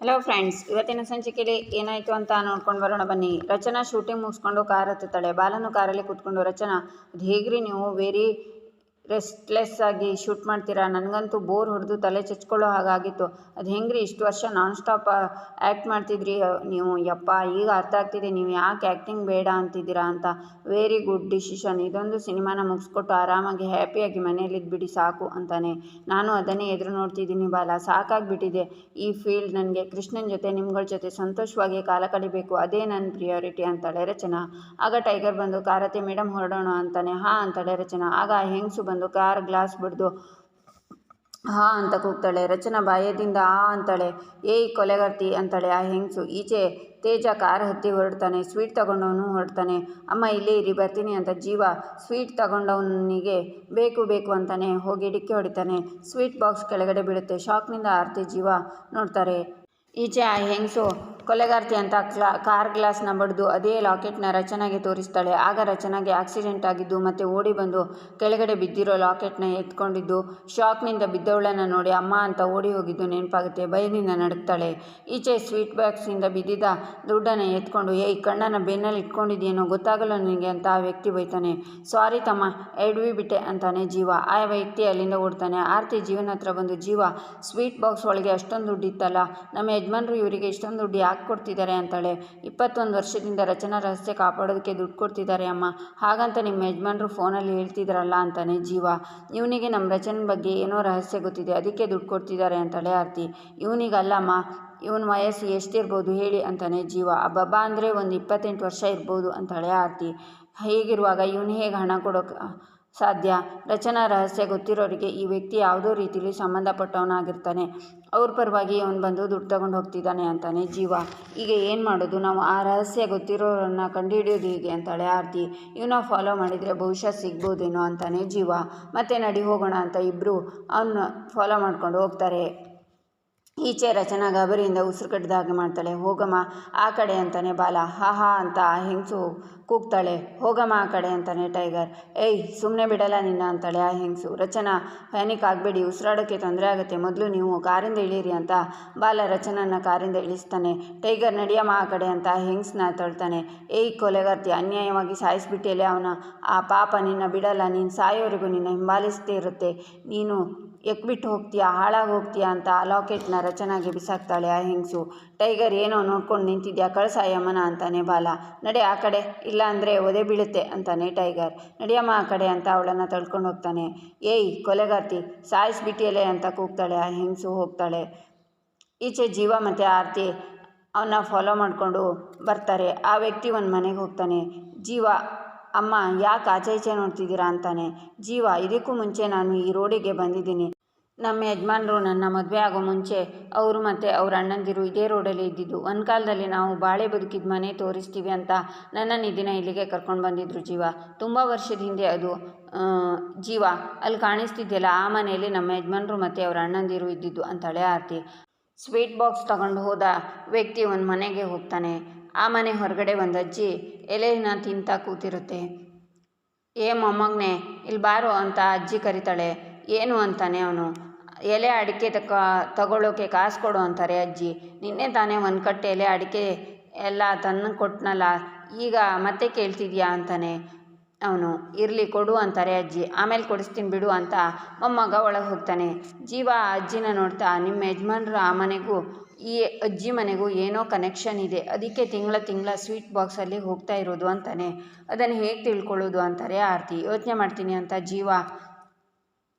Hello friends ಇವತ್ತಿನ ಸಂಚಿಕೆಯಲ್ಲಿ ಏನಾಯಿತು ಅಂತ ನೋಡ್ಕೊಂಡು ಬರೋಣ ಬನ್ನಿ. ರಚನಾ ಶೂಟಿಂಗ್ ಮುಗಿಸ್ಕೊಂಡು ಕಾರ್ ಹತ್ತುತ್ತಾಳೆ ಬಾಲನು ಕಾರಲ್ಲಿ ಕೂತ್ಕೊಂಡು ರಚನಾ ಹೇಗ್ರಿ ನೀವು? ವೆರಿ ರೆಸ್ಟ್ಲೆಸ್ ಆಗಿ ಶೂಟ್ ಮಾಡ್ತೀರಾ? ನನಗಂತೂ ಬೋರ್ ಹೊಡೆದು ತಲೆ ಚಚ್ಕೊಳ್ಳೋ ಹಾಗಾಗಿತ್ತು. ಅದು ಹೆಂಗ್ರಿ? ಇಷ್ಟು ವರ್ಷ ನಾನ್ ಸ್ಟಾಪ್ ಆ್ಯಕ್ಟ್ ಮಾಡ್ತಿದ್ರಿ. ನೀವು, ಯಪ್ಪ, ಈಗ ಅರ್ಥ ಆಗ್ತಿದೆ. ನೀವು ಯಾಕೆ ಆ್ಯಕ್ಟಿಂಗ್ ಬೇಡ ಅಂತಿದ್ದೀರಾ ಅಂತ. ವೆರಿ ಗುಡ್ ಡಿಸಿಷನ್ ಇದೊಂದು ಸಿನಿಮಾನ ಮುಗಿಸ್ಕೊಟ್ಟು ಆರಾಮಾಗಿ ಹ್ಯಾಪಿಯಾಗಿ ಮನೇಲಿದ್ಬಿಡಿ ಸಾಕು ಅಂತಾನೆ. ನಾನು ಅದನ್ನೇ ಎದುರು ನೋಡ್ತಿದ್ದೀನಿ ಬಾಲ. ಸಾಕಾಗಿಬಿಟ್ಟಿದೆ ಈ ಫೀಲ್ಡ್ ನನಗೆ. ಕೃಷ್ಣನ ಜೊತೆ, ನಿಮ್ಗಳ ಜೊತೆ ಸಂತೋಷವಾಗಿ ಕಾಲ ಕಳಿಬೇಕು. ಅದೇ ನನ್ನ ಪ್ರಿಯಾರಿಟಿ ಅಂತಾಳೆ ರಚನಾ. ಆಗ ಟೈಗರ್ ಬಂದು ಕಾರತಿ ಮೇಡಮ್ ಹೊರಡೋಣ ಅಂತಾನೆ. ಹಾ ಅಂತಾಳೆ ರಚನಾ. ಆಗ ಹೆಂಗಸು ಬಂದು ಕಾರ್ ಗ್ಲಾಸ್ ಬಿಡ್ದು, ಹಾ ಅಂತ ಕೂಗ್ತಾಳೆ. ರಚನಾ, ಬಾಯದಿಂದ ಆ ಅಂತಾಳೆ. ಏಯ್, ಕೊಲೆಗಾರ್ತಿ ಅಂತಾಳೆ. ಆ ಹೆಂಗಸು ಈಚೆ ತೇಜ ಕಾರ್ ಹತ್ತಿ ಹೊರಡ್ತಾನೆ. ಸ್ವೀಟ್ ತಗೊಂಡವನು ಹೊರಡ್ತಾನೆ. ಅಮ್ಮ, ಇಲ್ಲೇ ಇರಿ, ಬರ್ತೀನಿ ಅಂತ ಜೀವ ಸ್ವೀಟ್ ತಗೊಂಡವನಿಗೆ, ಬೇಕು ಬೇಕು ಅಂತಾನೆ ಹೋಗಿ ಡಿಕ್ಕಿ ಹೊಡಿತಾನೆ. ಸ್ವೀಟ್ ಬಾಕ್ಸ್ ಕೆಳಗಡೆ ಬೀಳುತ್ತೆ. ಶಾಕ್ನಿಂದ ಆರ್ತಿ ಜೀವ ನೋಡ್ತಾರೆ. ಈಚೆ ಆ ಹೆಂಗಸು ಕೊಲೆಗಾರ್ತಿ ಅಂತ ಕ್ಲಾ, ಕಾರ್ ಗ್ಲಾಸ್ನ ಬಡಿದು ಅದೇ ಲಾಕೆಟ್ನ ರಚನಾಗೆ ತೋರಿಸ್ತಾಳೆ. ಆಗ ರಚನಾಗೆ ಆಕ್ಸಿಡೆಂಟ್ ಆಗಿದ್ದು ಮತ್ತೆ ಓಡಿ ಬಂದು ಕೆಳಗಡೆ ಬಿದ್ದಿರೋ ಲಾಕೆಟ್ನ ಎತ್ಕೊಂಡಿದ್ದು, ಶಾಕ್ನಿಂದ ಬಿದ್ದವಳನ್ನು ನೋಡಿ ಅಮ್ಮ ಅಂತ ಓಡಿ ಹೋಗಿದ್ದು ನೆನಪಾಗುತ್ತೆ. ಭಯದಿಂದ ನಡುಕ್ತಾಳೆ ಈಚೆ ಸ್ವೀಟ್ ಬಾಕ್ಸಿಂದ ಬಿದ್ದಿದ್ದ ದುಡ್ಡನ್ನು ಎತ್ಕೊಂಡು, ಏಯ್, ಕಣ್ಣನ್ನು ಬೆನ್ನಲ್ಲಿ ಇಟ್ಕೊಂಡಿದ್ಯೇನೋ, ಗೊತ್ತಾಗಲ್ಲ ನನಗೆ ಅಂತ ಆ ವ್ಯಕ್ತಿ ಬೈತಾನೆ. ಸಾರಿ ತಮ್ಮ, ಎಡ್ವಿ ಬಿಟ್ಟೆ ಅಂತಾನೆ ಜೀವ. ಆ ವ್ಯಕ್ತಿ ಅಲ್ಲಿಂದ ಓಡ್ತಾನೆ. ಆರತಿ ಜೀವನ ಹತ್ರ ಬಂದು, ಜೀವ, ಸ್ವೀಟ್ ಬಾಕ್ಸ್ ಒಳಗೆ ಅಷ್ಟೊಂದು ದುಡ್ಡಿತ್ತಲ್ಲ ನಮ್ಮ ಯಜಮಾನ್ರು ಇವರಿಗೆ ಇಷ್ಟೊಂದು ದುಡ್ಡು ಯಾಕೆ ಕೊಡ್ತಿದ್ದಾರೆ ಅಂತಾಳೆ. ಇಪ್ಪತ್ತೊಂದು ವರ್ಷದಿಂದ ರಚನಾ ರಹಸ್ಯ ಕಾಪಾಡೋದಕ್ಕೆ ದುಡ್ಡು ಕೊಡ್ತಿದ್ದಾರೆ ಅಮ್ಮ. ಹಾಗಂತ ನಿಮ್ಮ ಯಜಮಾನ್ರು ಫೋನಲ್ಲಿ ಹೇಳ್ತಿದ್ರಲ್ಲ ಅಂತಾನೆ ಜೀವ. ಇವನಿಗೆ ನಮ್ಮ ರಚನೆ ಬಗ್ಗೆ ಏನೋ ರಹಸ್ಯ ಗೊತ್ತಿದೆ, ಅದಕ್ಕೆ ದುಡ್ಡು ಕೊಡ್ತಿದ್ದಾರೆ ಅಂತಾಳೆ ಆರ್ತಿ. ಇವನಿಗಲ್ಲಮ್ಮ, ಇವನ ವಯಸ್ಸು ಎಷ್ಟಿರ್ಬೋದು ಹೇಳಿ ಅಂತಾನೆ ಜೀವ. ಅಬ್ಬಬ್ಬ ಅಂದರೆ ಒಂದು ಇಪ್ಪತ್ತೆಂಟು ವರ್ಷ ಇರ್ಬೋದು ಅಂತಾಳೆ ಆರ್ತಿ. ಹೇಗಿರುವಾಗ, ಇವನು ಹೇಗೆ ಹಣ ಕೊಡೋಕೆ ಸಾಧ್ಯ. ರಚನಾ ರಹಸ್ಯ ಗೊತ್ತಿರೋರಿಗೆ ಈ ವ್ಯಕ್ತಿ ಯಾವುದೋ ರೀತಿಲಿ ಸಂಬಂಧಪಟ್ಟವನಾಗಿರ್ತಾನೆ. ಅವ್ರ ಪರವಾಗಿ ಅವನು ಬಂದು ದುಡ್ಡು ತಗೊಂಡು ಹೋಗ್ತಿದ್ದಾನೆ ಅಂತಾನೆ ಜೀವ. ಈಗ ಏನು ಮಾಡೋದು? ನಾವು ಆ ರಹಸ್ಯ ಗೊತ್ತಿರೋರನ್ನ ಕಂಡುಹಿಡಿಯೋದು ಹೀಗೆ ಅಂತಾಳೆ ಆರ್ತಿ. ಇವನ್ನ ಫಾಲೋ ಮಾಡಿದರೆ ಬಹುಶಃ ಸಿಗ್ಬೋದೇನೋ ಅಂತಾನೆ ಜೀವ. ಮತ್ತೆ ನಡಿ ಹೋಗೋಣ ಅಂತ ಇಬ್ಬರು ಅವನ್ನ ಫಾಲೋ ಮಾಡ್ಕೊಂಡು ಹೋಗ್ತಾರೆ. ಈಚೆ ರಚನಾ ಗಾಬರಿಯಿಂದ ಉಸಿರು ಕಟ್ಟಿದ ಹಾಗೆ ಮಾಡ್ತಾಳೆ, ಹೋಗಮ್ಮ ಆ ಕಡೆ ಅಂತಾನೆ ಬಾಲ. ಹಾ ಹಾ ಅಂತ ಆ ಹೆಂಗಸು ಕೂಗ್ತಾಳೆ, ಹೋಗಮ್ಮ ಆ ಕಡೆ ಅಂತಾನೆ ಟೈಗರ್. ಏಯ್ ಸುಮ್ಮನೆ ಬಿಡಲ್ಲ ನಿನ್ನ ಅಂತಾಳೆ ಆ ಹೆಂಗಸು. ರಚನಾ ಪ್ಯಾನಿಕ್ ಆಗಬೇಡಿ ಉಸಿರಾಡೋಕ್ಕೆ ತೊಂದರೆ ಆಗುತ್ತೆ. ಮೊದಲು ನೀವು ಕಾರಿಂದ ಇಳೀರಿ ಅಂತ ಬಾಲ ರಚನನ್ನ ಕಾರಿಂದ ಇಳಿಸ್ತಾನೆ. ಟೈಗರ್, ನಡಿಯಮ್ಮ ಆ ಕಡೆ ಅಂತ ಹೆಂಗಸನ್ನ ತೊಳ್ತಾನೆ. ಏಯ್, ಕೊಲೆಗಾರ್ತಿ, ಅನ್ಯಾಯವಾಗಿ ಸಾಯಿಸ್ಬಿಟ್ಟಿಯಲ್ಲೇ ಅವನ. ಆ ಪಾಪ ನಿನ್ನ ಬಿಡಲ್ಲ, ನೀನು ಸಾಯೋವರೆಗೂ ನಿನ್ನ ಹಿಂಬಾಲಿಸ್ತೇ ಇರುತ್ತೆ. ನೀನು ಎಕ್ಬಿಟ್ಟು ಹೋಗ್ತೀಯಾ, ಹಾಳಾಗಿ ಹೋಗ್ತೀಯಾ ಅಂತ ಆ ಲಾಕೆಟ್ನ ರಚನಾಗೆ ಬಿಸಾಕ್ತಾಳೆ ಆ ಹೆಂಗಸು. ಟೈಗರ್ ಏನೋ ನೋಡ್ಕೊಂಡು ನಿಂತಿದ್ಯಾ ಕಳ್ಸಾಯಮ್ಮನ ಅಂತಾನೆ ಬಾಲ. ನಡೆ ಆ ಕಡೆ, ಇಲ್ಲ ಅಂದರೆ ಒದೆ ಬೀಳುತ್ತೆ ಅಂತಾನೆ ಟೈಗರ್. ನಡಿಯಮ್ಮ ಆ ಕಡೆ ಅಂತ ಅವಳನ್ನು ತಳ್ಕೊಂಡು ಹೋಗ್ತಾನೆ. ಏಯ್ ಕೊಲೆಗಾರ್ತಿ, ಸಾಯಿಸ್ಬಿಟ್ಟಿಯಲ್ಲೇ ಅಂತ ಕೂಗ್ತಾಳೆ ಆ ಹೆಂಗಸು ಹೋಗ್ತಾಳೆ. ಈಚೆ ಜೀವ ಮತ್ತು ಆರ್ತಿ ಅವನ್ನ ಫಾಲೋ ಮಾಡಿಕೊಂಡು ಬರ್ತಾರೆ. ಆ ವ್ಯಕ್ತಿ ಒಂದು ಮನೆಗೆ ಹೋಗ್ತಾನೆ. ಜೀವ ಅಮ್ಮ, ಯಾಕೆ ಆಚೆ ಈಚೆ ನೋಡ್ತಿದ್ದೀರಾ ಅಂತಾನೆ. ಜೀವ, ಇದಕ್ಕೂ ಮುಂಚೆ ನಾನು ಈ ರೋಡಿಗೆ ಬಂದಿದ್ದೀನಿ. ನಮ್ಮ ಯಜಮಾನರು ನನ್ನ ಮದುವೆ ಆಗೋ ಮುಂಚೆ ಅವರು ಮತ್ತು ಅವ್ರ ಅಣ್ಣಂದಿರು ಇದೇ ರೋಡಲ್ಲಿ ಇದ್ದಿದ್ದು. ಒಂದು ಕಾಲದಲ್ಲಿ ನಾವು ಬಾಳೆ ಬದುಕಿದ ಮನೆ ತೋರಿಸ್ತೀವಿ ಅಂತ ನನ್ನನ್ನು ಈ ದಿನ ಇಲ್ಲಿಗೆ ಕರ್ಕೊಂಡು ಬಂದಿದ್ರು ಜೀವ. ತುಂಬ ವರ್ಷದ ಹಿಂದೆ ಅದು. ಜೀವ, ಅಲ್ಲಿ ಕಾಣಿಸ್ತಿದ್ಯಲ್ಲ, ಆ ಮನೆಯಲ್ಲಿ ನಮ್ಮ ಯಜಮಾನರು ಮತ್ತು ಅವ್ರ ಅಣ್ಣಂದಿರು ಇದ್ದಿದ್ದು ಅಂತಾಳೆ ಆರ್ತಿ. ಸ್ವೀಟ್ ಬಾಕ್ಸ್ ತಗೊಂಡು ಹೋದ ವ್ಯಕ್ತಿ ಒಂದು ಮನೆಗೆ ಹೋಗ್ತಾನೆ. ಆ ಮನೆ ಹೊರಗಡೆ ಒಂದು ಅಜ್ಜಿ ಎಲೆನ ತಿಂತಾ ಕೂತಿರುತ್ತೆ. ಏ ಮೊಮ್ಮಗನೆ ಇಲ್ಲಿ ಬಾರೋ ಅಂತ ಅಜ್ಜಿ ಕರಿತಾಳೆ. ಏನು ಅಂತಾನೆ ಅವನು? ಎಲೆ ಅಡಿಕೆ ತಕ ತಗೊಳ್ಳೋಕೆ ಕಾಸು ಕೊಡು ಅಂತಾರೆ ಅಜ್ಜಿ. ನಿನ್ನೆ ತಾನೇ ಒಂದು ಕಟ್ಟೆ ಎಲೆ ಅಡಿಕೆ ಎಲ್ಲ ತನ್ನ ಕೊಟ್ಟನಲ್ಲ ಈಗ ಮತ್ತೆ ಕೇಳ್ತಿದ್ಯಾ ಅಂತಾನೆ ಅವನು. ಇರಲಿ, ಕೊಡು ಅಂತಾರೆ ಅಜ್ಜಿ. ಆಮೇಲೆ ಕೊಡಿಸ್ತೀನಿ ಬಿಡು ಅಂತ ಮೊಮ್ಮಗ ಒಳಗೆ ಹೋಗ್ತಾನೆ. ಜೀವ ಅಜ್ಜಿನ ನೋಡ್ತಾ, ನಿಮ್ಮ ಯಜಮಾನ್ರ ಆ ಮನೆಗೂ ಈ ಅಜ್ಜಿ ಮನೆಗೂ ಏನೋ ಕನೆಕ್ಷನ್ ಇದೆ. ಅದಕ್ಕೆ ತಿಂಗಳ ತಿಂಗಳ ಸ್ವೀಟ್ ಬಾಕ್ಸಲ್ಲಿ ಹೋಗ್ತಾ ಇರೋದು ಅಂತಾನೆ. ಅದನ್ನು ಹೇಗೆ ತಿಳ್ಕೊಳ್ಳೋದು ಅಂತಾರೆ ಆರತಿ. ಯೋಚನೆ ಮಾಡ್ತೀನಿ ಅಂತ ಜೀವ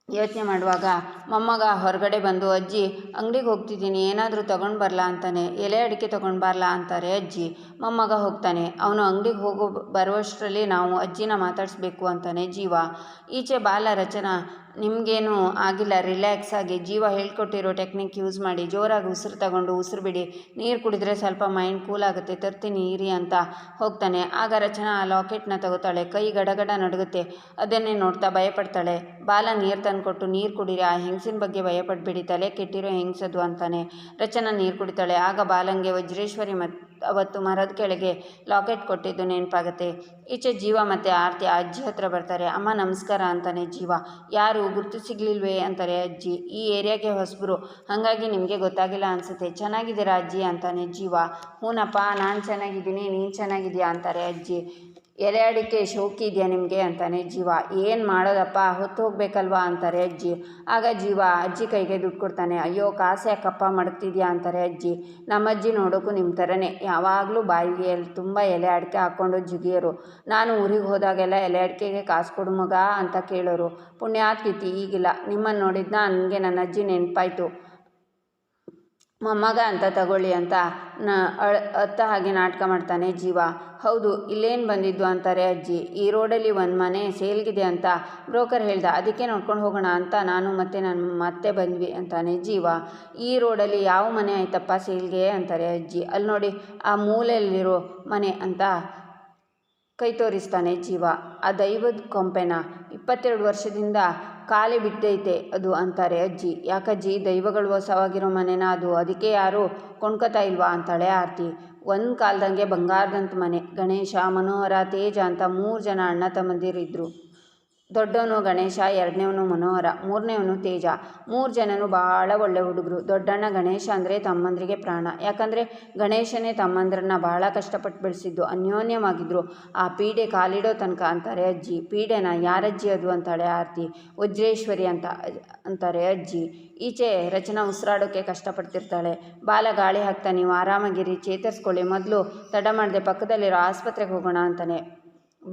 ಯೋಚನೆ ಮಾಡುವಾಗ, ಮೊಮ್ಮಗ, ಹೊರಗಡೆ ಬಂದು, ಅಜ್ಜಿ, ಅಂಗಡಿಗೆ ಹೋಗ್ತಿದ್ದೀನಿ, ಏನಾದರೂ ತೊಗೊಂಡು ಬರಲಾ ಅಂತಾನೆ. ಎಲೆ ಅಡಿಕೆ ತೊಗೊಂಡು ಬರಲಾ ಅಂತಾರೆ ಅಜ್ಜಿ. ಮೊಮ್ಮಗ ಹೋಗ್ತಾನೆ. ಅವನು ಅಂಗಡಿಗೆ ಹೋಗೋ ಬರುವಷ್ಟರಲ್ಲಿ ನಾವು ಅಜ್ಜಿನ ಮಾತಾಡಿಸ್ಬೇಕು ಅಂತಾನೆ ಜೀವ. ಈಚೆ ಬಾಲ ರಚನಾ ನಿಮಗೇನು ಆಗಿಲ್ಲ ರಿಲ್ಯಾಕ್ಸ್ ಆಗಿ, ಜೀವ ಹೇಳ್ಕೊಟ್ಟಿರೋ ಟೆಕ್ನಿಕ್ ಯೂಸ್ ಮಾಡಿ, ಜೋರಾಗಿ ಉಸಿರು ತಗೊಂಡು ಉಸಿರು ಬಿಡಿ, ನೀರು ಕುಡಿದ್ರೆ ಸ್ವಲ್ಪ ಮೈಂಡ್ ಕೂಲ್ ಆಗುತ್ತೆ, ತರ್ತೀನಿ, ಇರಿ ಅಂತ ಹೋಗ್ತಾನೆ. ಆಗ ರಚನಾ ಆ ಲಾಕೆಟ್ನ ತಗೋತಾಳೆ, ಕೈ ಗಡಗಡ ನಡುಗುತ್ತೆ, ಅದನ್ನೇ ನೋಡ್ತಾ ಭಯಪಡ್ತಾಳೆ. ಬಾಲ ನೀರು ತಂದುಕೊಟ್ಟು ನೀರು ಕುಡಿರಿ, ಆ ಹೆಂಗಸಿನ ಬಗ್ಗೆ ಭಯಪಡಬೇಡಿ, ತಲೆ ಕೆಟ್ಟಿರೋ ಹೆಂಗಸದು ಅಂತಾನೆ ರಚನಾ ನೀರು ಕುಡಿತಾಳೆ. ಆಗ ಬಾಲಂಗೆ ವಜ್ರೇಶ್ವರಿ ಮತ್ತು ಅವತ್ತು ಮರದ ಕೆಳಗೆ ಲಾಕೆಟ್ ಕೊಟ್ಟಿದ್ದು ನೆನಪಾಗುತ್ತೆ. ಈಚೆ ಜೀವ ಮತ್ತು ಆರತಿ ಅಜ್ಜಿ ಹತ್ರ ಬರ್ತಾರೆ. ಅಮ್ಮ, ನಮಸ್ಕಾರ ಅಂತಾನೆ ಜೀವ. ಯಾರು? ಗುರುತು ಸಿಗಲಿಲ್ವೇ? ಅಂತಾರೆ ಅಜ್ಜಿ. ಈ ಏರಿಯಾಗೆ ಹೊಸಬರು. ಹಾಗಾಗಿ ನಿಮಗೆ ಗೊತ್ತಾಗಿಲ್ಲ ಅನಿಸುತ್ತೆ. ಚೆನ್ನಾಗಿದ್ದೀರಾ ಅಜ್ಜಿ? ಅಂತಾನೆ ಜೀವ. ಹ್ಞೂನಪ್ಪ ನಾನು ಚೆನ್ನಾಗಿದ್ದೀನಿ. ನೀನು ಚೆನ್ನಾಗಿದ್ಯಾ ಅಂತಾರೆ ಅಜ್ಜಿ. ಎಲೆ ಅಡಿಕೆ ಶೋಕಿ ಇದೆಯಾ ನಿಮಗೆ ಅಂತಾನೆ, ಜೀವ, ಏನು ಮಾಡೋದಪ್ಪ? ಹೊತ್ತು ಹೋಗ್ಬೇಕಲ್ವಾ? ಅಂತಾರೆ ಅಜ್ಜಿ. ಆಗ ಜೀವ ಅಜ್ಜಿ ಕೈಗೆ ದುಡ್ಡು ಕೊಡ್ತಾನೆ, ಅಯ್ಯೋ, ಕಾಸು ಯಾಕಪ್ಪ ಮಡಗ್ತಿದ್ಯಾ? ಅಂತಾರೆ ಅಜ್ಜಿ. ನಮ್ಮ ಅಜ್ಜಿ ನೋಡೋಕ್ಕೂ ನಿಮ್ಮ ಥರನೇ ಯಾವಾಗಲೂ ಬಾಯಿಗೆ ತುಂಬ ಎಲೆ ಅಡಿಕೆ ಹಾಕ್ಕೊಂಡು ಜಿಗಿಯೋರು. ನಾನು ಊರಿಗೆ ಹೋದಾಗೆಲ್ಲ ಎಲೆ ಅಡಿಕೆಗೆ ಕಾಸು ಕೊಡು ಮಗ ಅಂತ ಕೇಳೋರು. ಪುಣ್ಯಾತ್ಕಿತಿ ಈಗಿಲ್ಲ. ನಿಮ್ಮನ್ನು ನೋಡಿದ್ನ ನನಗೆ ನನ್ನ ಅಜ್ಜಿ ನೆನಪಾಯ್ತು. ಮೊಮ್ಮಗ ಅಂತ ತಗೊಳ್ಳಿ ಅಂತ ನ, ಅಳ್, ಅತ್ತ ಹಾಗೆ ನಾಟಕ ಮಾಡ್ತಾನೆ ಜೀವ. ಹೌದು, ಇಲ್ಲೇನು ಬಂದಿದ್ದು ಅಂತಾರೆ ಅಜ್ಜಿ. ಈ ರೋಡಲ್ಲಿ ಒಂದು ಮನೆ ಸೇಲ್ಗಿದೆ ಅಂತ ಬ್ರೋಕರ್ ಹೇಳ್ದ. ಅದಕ್ಕೆ ನೋಡ್ಕೊಂಡು ಹೋಗೋಣ ಅಂತ ನಾನು ಮತ್ತೆ ನನ್ನ ಮತ್ತೆ ಬಂದ್ವಿ ಅಂತಾನೆ ಜೀವ. ಈ ರೋಡಲ್ಲಿ ಯಾವ ಮನೆ ಆಯ್ತಪ್ಪ ಸೇಲ್ಗೆ ಅಂತಾರೆ ಅಜ್ಜಿ. ಅಲ್ಲಿ ನೋಡಿ ಆ ಮೂಲೆಯಲ್ಲಿರೋ ಮನೆ ಅಂತ ಕೈ ತೋರಿಸ್ತಾನೆ ಜೀವ. ಆ ದೈವದ ಕೊಂಪೆನ ಇಪ್ಪತ್ತೆರಡು ವರ್ಷದಿಂದ ಖಾಲಿ ಬಿಟ್ಟೈತೆ ಅದು ಅಂತಾರೆ ಅಜ್ಜಿ. ಯಾಕಜ್ಜಿ, ದೈವಗಳು ಹೊಸವಾಗಿರೋ ಮನೆನ ಅದು, ಅದಕ್ಕೆ ಯಾರು ಕೊಂಡ್ಕೊತಾ ಇಲ್ವಾ ಅಂತಾಳೆ ಆರತಿ. ಒಂದು ಕಾಲ್ದಂಗೆ ಬಂಗಾರದಂತ ಮನೆ. ಗಣೇಶ, ಮನೋಹರ, ತೇಜ ಅಂತ ಮೂರು ಜನ ಅಣ್ಣ ತಮ್ಮಂದಿರಿದ್ರು. ದೊಡ್ಡವನು ಗಣೇಶ, ಎರಡನೇವನು ಮನೋಹರ, ಮೂರನೇವನು ತೇಜ. ಮೂರು ಜನನು ಭಾಳ ಒಳ್ಳೆ ಹುಡುಗರು. ದೊಡ್ಡಣ್ಣ ಗಣೇಶ ಅಂದರೆ ತಮ್ಮಂದ್ರಿಗೆ ಪ್ರಾಣ. ಯಾಕಂದರೆ ಗಣೇಶನೇ ತಮ್ಮಂದ್ರನ್ನ ಭಾಳ ಕಷ್ಟಪಟ್ಟು ಬೆಳೆಸಿದ್ದು ಅನ್ಯೋನ್ಯವಾಗಿದ್ದರು ಆ ಪೀಡೆ ಕಾಲಿಡೋ ತನಕ ಅಂತಾರೆ ಅಜ್ಜಿ. ಪೀಡೆನ ಯಾರಜ್ಜಿ ಅದು ಅಂತಾಳೆ ಆರ್ತಿ. ವಜ್ರೇಶ್ವರಿ ಅಂತ, ಅಂತಾರೆ ಅಜ್ಜಿ. ಈಚೆ ರಚನಾ ಉಸಿರಾಡೋಕ್ಕೆ ಕಷ್ಟಪಡ್ತಿರ್ತಾಳೆ. ಬಾಲ ಗಾಳಿ ಹಾಕ್ತಾ ನೀವು ಆರಾಮಾಗಿರಿ, ಚೇತರಿಸ್ಕೊಳ್ಳಿ. ಮೊದಲು ತಡ ಮಾಡದೆ ಪಕ್ಕದಲ್ಲಿರೋ ಆಸ್ಪತ್ರೆಗೆ ಹೋಗೋಣ ಅಂತಾನೆ.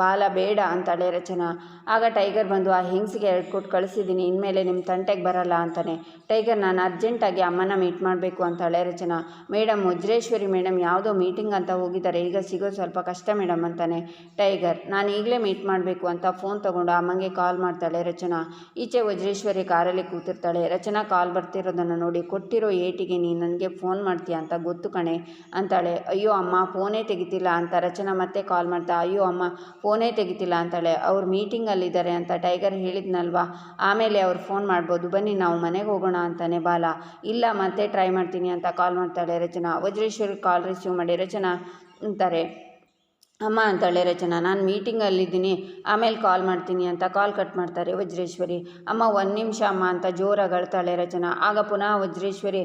ಬಾಲ ಬೇಡ ಅಂತಾಳೆ ರಚನಾ. ಆಗ ಟೈಗರ್ ಬಂದು ಆ ಹೆಂಗ್ಸಿಗೆ ಎರಡು ಕೊಟ್ಟು ಕಳಿಸಿದ್ದೀನಿ ಇನ್ಮೇಲೆ ನಿಮ್ಮ ತಂಟೆಗೆ ಬರಲ್ಲ ಅಂತಾನೆ. ಟೈಗರ್ ನಾನು ಅರ್ಜೆಂಟಾಗಿ ಅಮ್ಮನ ಮೀಟ್ ಮಾಡಬೇಕು ಅಂತಾಳೆ ರಚನಾ. ಮೇಡಮ್ ವಜ್ರೇಶ್ವರಿ ಮೇಡಮ್ ಯಾವುದೋ ಮೀಟಿಂಗ್ ಅಂತ ಹೋಗಿದ್ದಾರೆ, ಈಗ ಸಿಗೋದು ಸ್ವಲ್ಪ ಕಷ್ಟ ಮೇಡಮ್ ಅಂತಾನೆ. ಟೈಗರ್, ನಾನು ಈಗಲೇ ಮೀಟ್ ಮಾಡಬೇಕು ಅಂತ ಫೋನ್ ತೊಗೊಂಡು ಅಮ್ಮಂಗೆ ಕಾಲ್ ಮಾಡ್ತಾಳೆ ರಚನಾ. ಈಚೆ ವಜ್ರೇಶ್ವರಿ ಕಾರಲ್ಲಿ ಕೂತಿರ್ತಾಳೆ. ರಚನಾ ಕಾಲ್ ಬರ್ತಿರೋದನ್ನು ನೋಡಿ, ಕೊಟ್ಟಿರೋ ಏಟಿಗೆ ನೀನು ನನಗೆ ಫೋನ್ ಮಾಡ್ತೀಯ ಅಂತ ಗೊತ್ತು ಕಣೆ ಅಂತಾಳೆ. ಅಯ್ಯೋ ಅಮ್ಮ ಫೋನೇ ತೆಗಿತಿಲ್ಲ ಅಂತ ರಚನಾ ಮತ್ತೆ ಕಾಲ್ ಮಾಡ್ತಾ, ಅಯ್ಯೋ ಅಮ್ಮ ಫೋನೇ ತೆಗಿತಿಲ್ಲ ಅಂತಾಳೆ. ಅವ್ರು ಮೀಟಿಂಗಲ್ಲಿದ್ದಾರೆ ಅಂತ ಟೈಗರ್ ಹೇಳಿದ್ನಲ್ವಾ? ಆಮೇಲೆ ಅವ್ರು ಫೋನ್ ಮಾಡ್ಬೋದು, ಬನ್ನಿ ನಾವು ಮನೆಗೆ ಹೋಗೋಣ ಅಂತಾನೆ ಬಾಲ. ಇಲ್ಲ, ಮತ್ತೆ ಟ್ರೈ ಮಾಡ್ತೀನಿ ಅಂತ ಕಾಲ್ ಮಾಡ್ತಾಳೆ ರಚನಾ. ವಜ್ರೇಶ್ವರಿ ಕಾಲ್ ರಿಸೀವ್ ಮಾಡಿ, ರಚನಾ ಅಂತಾರೆ. ಅಮ್ಮ ಅಂತಾಳೆ ರಚನಾ, ನಾನು ಮೀಟಿಂಗಲ್ಲಿದ್ದೀನಿ, ಆಮೇಲೆ ಕಾಲ್ ಮಾಡ್ತೀನಿ ಅಂತ ಕಾಲ್ ಕಟ್ ಮಾಡ್ತಾರೆ ವಜ್ರೇಶ್ವರಿ. ಅಮ್ಮ, ಒಂದು ನಿಮಿಷ ಅಮ್ಮ ಅಂತ ಜೋರಾಗಿ ಅಳ್ತಾಳೆ ರಚನಾ. ಆಗ ಪುನಃ ವಜ್ರೇಶ್ವರಿ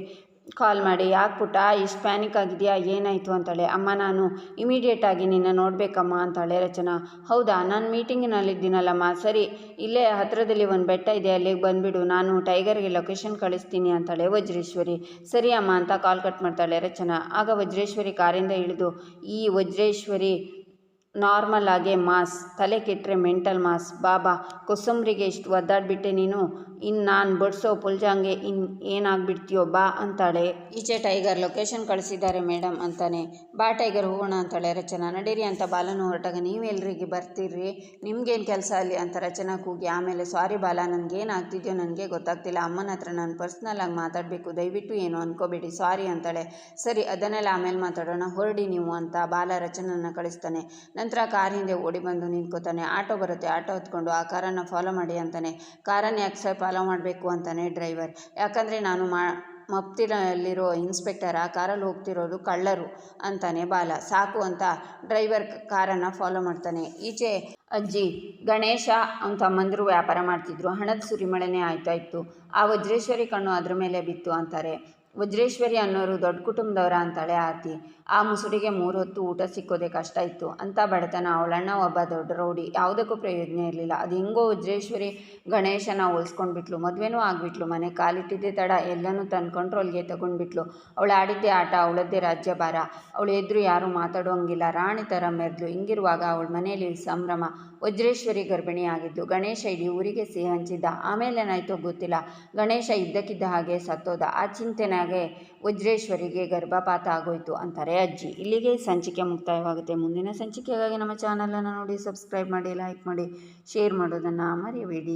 ಕಾಲ್ ಮಾಡಿ ಯಾಕೆ ಪುಟ್ಟ ಇಷ್ಟು ಪ್ಯಾನಿಕ್ ಆಗಿದೆಯಾ? ಏನಾಯಿತು? ಅಂತಾಳೆ. ಅಮ್ಮ, ನಾನು ಇಮಿಡಿಯೇಟಾಗಿ ನಿನ್ನ ನೋಡಬೇಕಮ್ಮ, ಅಂತಾಳೆ ರಚನಾ. ಹೌದಾ? ನಾನು ಮೀಟಿಂಗಿನಲ್ಲಿದ್ದೀನಲ್ಲಮ್ಮ ಸರಿ, ಇಲ್ಲೇ ಹತ್ತಿರದಲ್ಲಿ ಒಂದು ಬೆಟ್ಟ ಇದೆ, ಅಲ್ಲಿಗೆ ಬಂದುಬಿಡು. ನಾನು ಟೈಗರ್ಗೆ ಲೊಕೇಶನ್ ಕಳಿಸ್ತೀನಿ, ಅಂತಾಳೆ ವಜ್ರೇಶ್ವರಿ. ಸರಿ ಅಮ್ಮ, ಅಂತ ಕಾಲ್ ಕಟ್ ಮಾಡ್ತಾಳೆ ರಚನಾ. ಆಗ ವಜ್ರೇಶ್ವರಿ ಕಾರಿಂದ ಇಳಿದು, ಈ ವಜ್ರೇಶ್ವರಿ ನಾರ್ಮಲ್ ಆಗೇ ಮಾಸ್, ತಲೆ ಕೆಟ್ಟರೆ ಮೆಂಟಲ್ ಮಾಸ್. ಬಾಬಾ, ಕೊಸಂಬರಿಗೆ ಇಷ್ಟು ಒದ್ದಾಡ್ಬಿಟ್ಟೆ ನೀನು. ಇನ್ನು ನಾನು ಬಡಿಸೋ ಪುಲ್ಜಾಂಗೆ ಇನ್ನು ಏನಾಗ್ಬಿಡ್ತೀಯೋ ಬಾ ಅಂತಾಳೆ. ಈಚೆ ಟೈಗರ್ ಲೊಕೇಶನ್ ಕಳಿಸಿದ್ದಾರೆ ಮೇಡಮ್ ಅಂತಾನೆ. ಬಾ ಟೈಗರ್, ಹೋಗೋಣ ಅಂತಾಳೆ ರಚನಾ. ನಡೀರಿ ಅಂತ ಬಾಲನು ಹೊರಟಾಗ ನೀವು ಎಲ್ರಿಗೆ ಬರ್ತೀರಿ? ನಿಮ್ಗೇನು ಕೆಲಸ ಅಲ್ಲಿ? ಅಂತ ರಚನಾ ಕೂಗಿ, ಆಮೇಲೆ, ಸಾರಿ ಬಾಲ, ನನಗೇನಾಗ್ತಿದ್ಯೋ ನನಗೆ ಗೊತ್ತಾಗ್ತಿಲ್ಲ. ಅಮ್ಮನ ಹತ್ರ ನಾನು ಪರ್ಸ್ನಲ್ ಆಗಿ ಮಾತಾಡಬೇಕು. ದಯವಿಟ್ಟು ಏನು ಅನ್ಕೋಬೇಡಿ. ಸಾರಿ ಅಂತಾಳೆ. ಸರಿ, ಅದನ್ನೆಲ್ಲ ಆಮೇಲೆ ಮಾತಾಡೋಣ. ಹೊರಡಿ ನೀವು ಅಂತ ಬಾಲ ರಚನನ್ನ ಕಳಿಸ್ತಾನೆ. ನಂತರ ಕಾರ್ ಹಿಂದೆ ಓಡಿ ಬಂದು ನಿಂತ್ಕೋತಾನೆ. ಆಟೋ ಬರುತ್ತೆ. ಆಟೋ ಹತ್ಕೊಂಡು ಆ ಕಾರನ್ನು ಫಾಲೋ ಮಾಡಿ ಅಂತಾನೆ. ಕಾರನ್ನು ಯಾಕೆ ಫಾಲೋ ಮಾಡಬೇಕು ಅಂತಾನೆ ಡ್ರೈವರ್ ಯಾಕಂದರೆ ನಾನು ಮಾ ಮಪ್ತಿರಲ್ಲಿರೋ ಇನ್ಸ್ಪೆಕ್ಟರ್ ಆ ಕಾರಲ್ಲಿ ಹೋಗ್ತಿರೋದು ಕಳ್ಳರು ಅಂತಾನೆ ಬಾಲ. ಸಾಕು ಅಂತ ಡ್ರೈವರ್ ಕಾರನ್ನು ಫಾಲೋ ಮಾಡ್ತಾನೆ. ಈಚೆ ಅಜ್ಜಿ, ಗಣೇಶ ಅವನ ತಮ್ಮಂದರು ವ್ಯಾಪಾರ ಮಾಡ್ತಿದ್ರು. ಹಣದ ಸುರಿಮಳೆನೇ ಆಯ್ತಾ ಇತ್ತು ಆ ವಜ್ರೇಶ್ವರಿ ಕಣ್ಣು ಅದ್ರ ಮೇಲೆ ಬಿತ್ತು ಅಂತಾರೆ. ವಜ್ರೇಶ್ವರಿ ಅನ್ನೋರು ದೊಡ್ಡ ಕುಟುಂಬದವರ ಅಂತಾಳೆ ಆತಿ ಆ ಮುಸುಡಿಗೆ ಮೂರು ಹೊತ್ತು ಊಟ ಸಿಕ್ಕೋದೆ ಕಷ್ಟ ಇತ್ತು. ಅಂತ ಬಡತನ ಅವಳಣ್ಣ ಒಬ್ಬ ದೊಡ್ಡ ರೌಡಿ. ಯಾವುದಕ್ಕೂ ಪ್ರಯೋಜನ ಇರಲಿಲ್ಲ. ಅದು ಹೆಂಗೋ ವಜ್ರೇಶ್ವರಿ ಗಣೇಶನ ಉಳಿಸ್ಕೊಂಡ್ಬಿಟ್ಲು ಮದುವೆನೂ ಆಗಿಬಿಟ್ಲು. ಮನೆ ಕಾಲಿಟ್ಟಿದ್ದೆ ತಡ. ಎಲ್ಲನೂ ತನ್ನ ಕಂಟ್ರೋಲ್ಗೆ ತಗೊಂಡ್ಬಿಟ್ಲು. ಅವಳು ಆಡಿದ್ದೆ ಆಟ, ಅವಳದ್ದೇ ರಾಜ್ಯಭಾರ. ಅವಳು ಎದುರು ಯಾರೂ ಮಾತಾಡೋಂಗಿಲ್ಲ. ರಾಣಿ ಥರ ಮೆರೆದ್ಲು. ಹಿಂಗಿರುವಾಗ ಅವಳ ಮನೆಯಲ್ಲಿ ಸಂಭ್ರಮ. ವಜ್ರೇಶ್ವರಿ ಗರ್ಭಿಣಿಯಾಗಿದ್ದು ಗಣೇಶ ಇಡೀ ಊರಿಗೆ ಸಿಹಿ ಹಂಚಿದ್ದ. ಆಮೇಲೆ ಏನಾಯ್ತೋ ಗೊತ್ತಿಲ್ಲ. ಗಣೇಶ ಇದ್ದಕ್ಕಿದ್ದ ಹಾಗೆ ಸತ್ತೋದ. ಆ ಚಿಂತೆನಾಗೆ ವಜ್ರೇಶ್ವರಿಗೆ ಗರ್ಭಪಾತ ಆಗೋಯ್ತು ಅಂತಾರೆ ಅಜ್ಜಿ. ಇಲ್ಲಿಗೆ ಸಂಚಿಕೆ ಮುಕ್ತಾಯವಾಗುತ್ತೆ. ಮುಂದಿನ ಸಂಚಿಕೆಗಾಗಿ ನಮ್ಮ ಚಾನಲನ್ನು ನೋಡಿ ಸಬ್ಸ್ಕ್ರೈಬ್ ಮಾಡಿ ಲೈಕ್ ಮಾಡಿ ಶೇರ್ ಮಾಡೋದನ್ನು ಮರೆಯಬೇಡಿ.